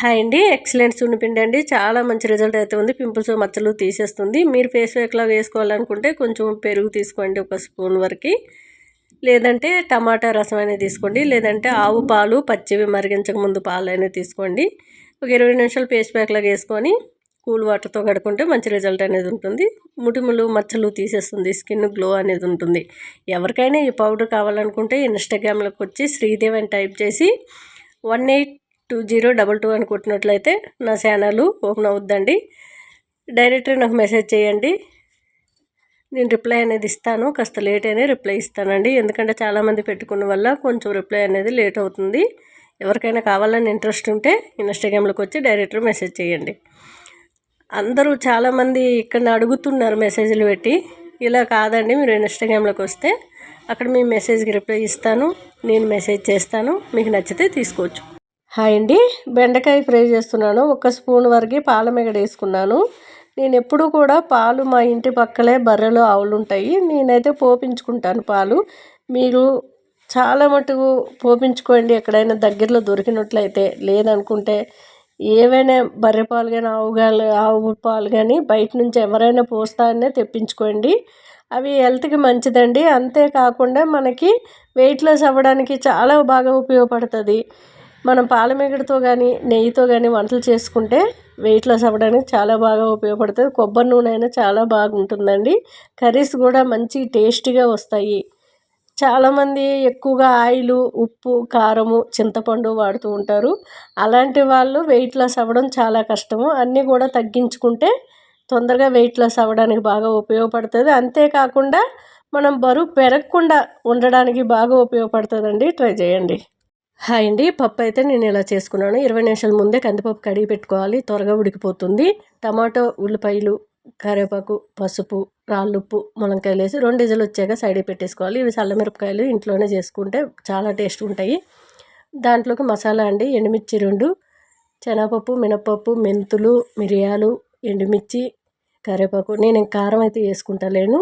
Hi అండి. Excellent సున్నిపిండి అండి. చాలా మంచి రిజల్ట్ అయితే ఉంది. పింపుల్స్ మచ్చలు తీసేస్తుంది. మీరు ఫేస్ ప్యాక్లా వేసుకోవాలనుకుంటే కొంచెం పెరుగు తీసుకోండి ఒక స్పూన్ వరకు. లేదంటే టమాటా రసం అనేది తీసుకోండి. లేదంటే ఆవు పాలు పచ్చివి మరిగించక ముందు పాలు అనేది తీసుకోండి. ఒక ఇరవై నిమిషాలు ఫేస్ ప్యాక్లాగా వేసుకొని కూల్ వాటర్తో కడుక్కుంటే మంచి రిజల్ట్ అనేది ఉంటుంది. ముటిములు మచ్చలు తీసేస్తుంది. స్కిన్ గ్లో అనేది ఉంటుంది. ఎవరికైనా ఈ పౌడర్ కావాలనుకుంటే ఇన్స్టాగ్రామ్లోకి వచ్చి శ్రీదేవ్ అని టైప్ చేసి one eight two zero double two అని కొట్టినట్లయితే నా ఛానల్ ఓపెన్ అవుద్దండి. డైరెక్ట్గా నాకు మెసేజ్ చేయండి. నేను రిప్లై అనేది ఇస్తాను. కాస్త లేట్ అయినా రిప్లై ఇస్తానండి. ఎందుకంటే చాలామంది పెట్టుకున్న వల్ల కొంచెం రిప్లై అనేది లేట్ అవుతుంది. ఎవరికైనా కావాలని ఇంట్రెస్ట్ ఉంటే ఇన్స్టాగ్రామ్లోకి వచ్చి డైరెక్టర్ మెసేజ్ చేయండి. అందరూ చాలామంది ఇక్కడ అడుగుతున్నారు మెసేజ్లు పెట్టి. ఇలా కాదండి మీరు ఇన్స్టాగ్రామ్లోకి వస్తే అక్కడ మీ మెసేజ్కి రిప్లై ఇస్తాను. నేను మెసేజ్ చేస్తాను. మీకు నచ్చితే తీసుకోవచ్చు. హాయ్ అండి. బెండకాయ ఫ్రై చేస్తున్నాను. ఒక స్పూన్ వరకు పాల మిగడ వేసుకున్నాను నేను ఎప్పుడు కూడా పాలు మా ఇంటి పక్కలే బర్రెలు ఆవులు ఉంటాయి. నేనైతే పోపించుకుంటాను పాలు. మీరు చాలా మటుకు పోపించుకోండి. ఎక్కడైనా దగ్గరలో దొరికినట్లయితే లేదనుకుంటే ఏవైనా బర్రె పాలు కానీ ఆవు కానీ ఆవు పాలు కానీ బయట నుంచి ఎవరైనా పోస్తానే తెప్పించుకోండి. అవి హెల్త్కి మంచిదండి. అంతేకాకుండా మనకి వెయిట్ లాస్ అవ్వడానికి చాలా బాగా ఉపయోగపడుతుంది. మనం పాలమేగడతో కానీ నెయ్యితో కానీ వంటలు చేసుకుంటే వెయిట్ లాస్ అవ్వడానికి చాలా బాగా ఉపయోగపడుతుంది. కొబ్బరి నూనె అయినా చాలా బాగుంటుందండి. కర్రీస్ కూడా మంచి టేస్టీగా వస్తాయి. చాలామంది ఎక్కువగా ఆయిల్ ఉప్పు కారము చింతపండు వాడుతూ ఉంటారు. అలాంటి వాళ్ళు వెయిట్ లాస్ అవ్వడం చాలా కష్టము. అన్నీ కూడా తగ్గించుకుంటే తొందరగా వెయిట్ లాస్ అవ్వడానికి బాగా ఉపయోగపడుతుంది. అంతేకాకుండా మనం బరువు పెరగకుండా ఉండడానికి బాగా ఉపయోగపడుతుందండి. ట్రై చేయండి. హాయ్ అండి. పప్పు అయితే నేను ఇలా చేసుకున్నాను. ఇరవై నిమిషాల ముందే కందిపప్పు కడిగి పెట్టుకోవాలి. త్వరగా ఉడికిపోతుంది. టమాటో ఉల్లిపాయలు కరివేపాకు పసుపు రాళ్ళుప్పు ములంకాయలు వేసి రెండు డీజలు వచ్చాక సైడ్ పెట్టేసుకోవాలి. ఇవి చల్లమిరపకాయలు ఇంట్లోనే చేసుకుంటే చాలా టేస్ట్ ఉంటాయి. దాంట్లోకి మసాలా అండి. ఎండుమిర్చి రెండు శనగపప్పు మినపప్పు మెంతులు మిరియాలు ఎండుమిర్చి కరివేపాకు. నేను కారం అయితే వేసుకుంటలేను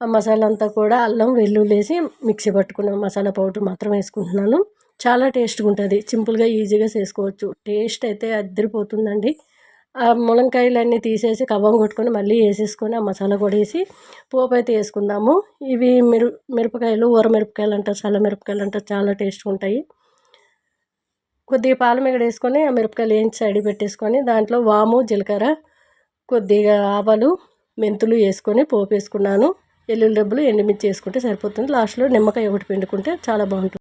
ఆ మసాలా అంతా కూడా అల్లం వెల్లుల్లి వేసి మిక్సీ పట్టుకున్న మసాలా పౌడర్ మాత్రం వేసుకుంటున్నాను. చాలా టేస్ట్గా ఉంటుంది సింపుల్గా ఈజీగా చేసుకోవచ్చు. టేస్ట్ అయితే అద్దరిపోతుందండి ఆ ములంకాయలన్నీ తీసేసి కవ్వం కొట్టుకొని మళ్ళీ వేసేసుకొని ఆ మసాలా కూడా వేసి పోపు అయితే వేసుకుందాము. ఇవి మిరు మిరపకాయలు ఊర మిరపకాయలు అంటారు చల్ల మిరపకాయలు అంటారు చాలా టేస్ట్గా ఉంటాయి కొద్దిగా పాల మిగడ వేసుకొని ఆ మిరపకాయలు వేయించి సైడ్ పెట్టేసుకొని దాంట్లో వాము జీలకర్ర కొద్దిగా ఆవాలు మెంతులు వేసుకొని పోపు వేసుకున్నాను. ఎల్లుల్లి డబ్బులు ఎండుమిర్చి వేసుకుంటే సరిపోతుంది. లాస్ట్లో నిమ్మకాయ ఒకటి పిండుకుంటే చాలా బాగుంటుంది.